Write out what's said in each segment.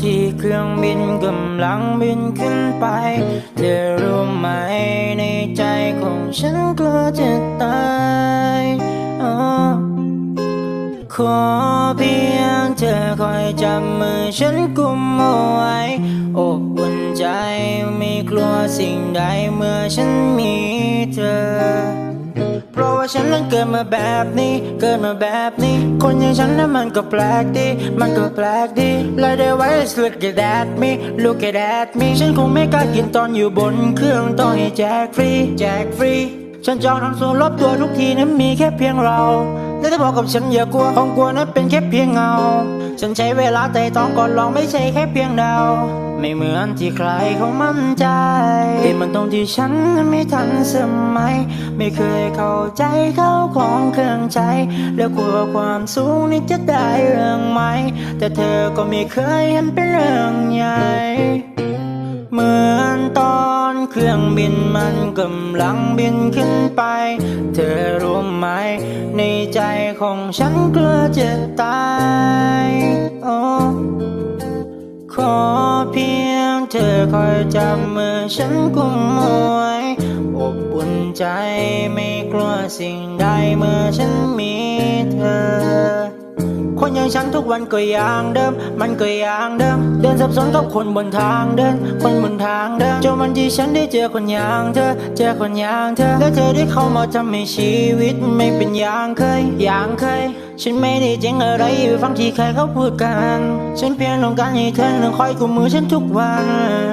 ที่เครื่องบินกำลังบินขึ้นไป เธอรู้ไหมในใจของฉันกลัวจะตายขอเพียงเธอคอยจับมือฉันกุมเอาไว้อบอุ่นใจไม่กลัวสิ่งใดเมื่อฉันมีเธอ ฉันนั้นเกิดมาแบบนี้ เกิดมาแบบนี้ คนอย่างฉันนั้วมันก็แปลกดี มันก็แปลกดี Like the way it's look at that me look at that me ฉันคงไม่กล้ากินตอนอยู่บนเครื่องต้องให้แจกฟรี แจกฟรี ฉันจองทั้งส่วนรอบตัวทุกทีนั้นมีแค่เพียงเรา และถ้าบอกกับฉันอย่ากลัวห้องกลัวนั้นเป็นแค่เพียงเงา ฉันใช้เวลาแต่ต้องก่อนลองไม่ใช่แค่เพียงเดา ไม่เหมือนที่ใครเขามั่นใจที่มันตรงที่ฉันนั้นไม่ทันสมัย ไม่เคยเข้าใจเข้าของเครื่องใช้ แล้วกลัวความสูงนี่จะได้เรื่องไหม แต่เธอก็ไม่เคยเห็นเป็นเรื่องใหญ่ รื่องบินมันกำลังบินขึ้นไป เธอรู้ไหม ในใจของฉันกลัวจะตายโอ้ขอเพียงเธอคอยจับมือฉันกุมเอาไว้อบอุ่นใจไม่กลัวสิ่งใดเมื่อฉันมีเธอ คนอย่างฉันทุกวันก็อย่างเดิม มันก็อย่างเดิม เดินสับสนกับคนบนทางเดิน คนบนทางเดินจนวันที่ฉันได้เจอคนอย่างเธอ เจอคนอย่างเธอ และเธอได้เข้ามาทำให้ชีวิตไม่เป็นอย่างเคยอย่างเคยฉันไม่ได้เจงอะไรอยู่ฟังที่ใครเขาพูดกัน ฉันเพียงต้องการให้เธอนั้นคอยกุมมือฉันทุกวัน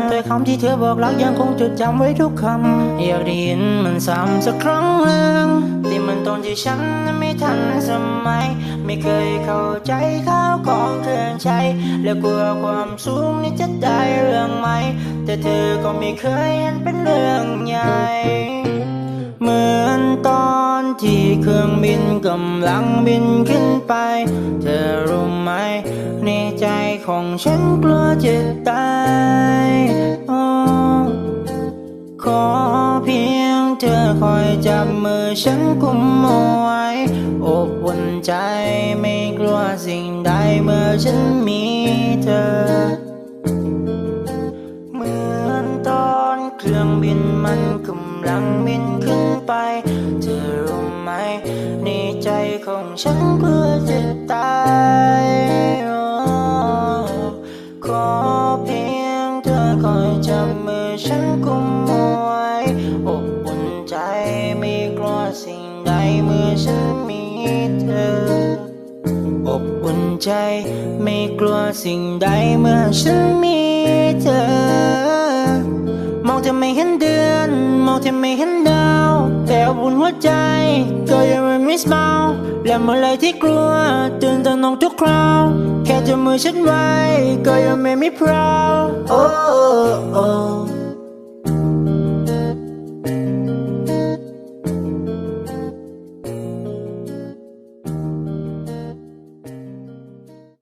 แต่คำที่เธอบอกรักยังคงจดจำไว้ทุกคำอยากได้ยินมันซ้ำสักครั้งหนึ่งที่มันตอนที่ฉันนั้นไม่ทันสมัย ไม่เคยเข้าใจข้าวของเครื่องใช้ แล้วกลัวความสูงนี่จะได้เรื่องไหม แต่เธอก็ไม่เคยเห็นเป็นเรื่อง เครื่องบินกำลังบินขึ้นไป เธอรู้ไหม ในใจของฉันกลัวจะตายโอ้ขอเพียงเธอคอยจับมือฉันกุมเอาไว้อบอุ่นใจไม่กลัวสิ่งใดเมื่อฉันมีเธอ รื่องบินมันกำลังบินขึ้นไป เธอรู้ไหมในใจของฉันกลัวจะตายอขอเพียงเธอคอยจับมือฉันกุมเอาไว้อบอุ่นใจไม่กลัวสิ่งใดเมื่อฉันมีเธอ อบอุ่นใจไม่กลัวสิ่งใดเมื่อฉันมีเธอ ไม่เห็นเดือน มองแทบไม่เห็นดาว แต่อบอุ่นหัวใจ ก็ยังไม่มิสเมาและเมื่อไรที่กลัว ตื่นตระหนกทุกคราว แค่จะมือฉันไว้ ก็ยังไม่มีพราวโอ้โอ้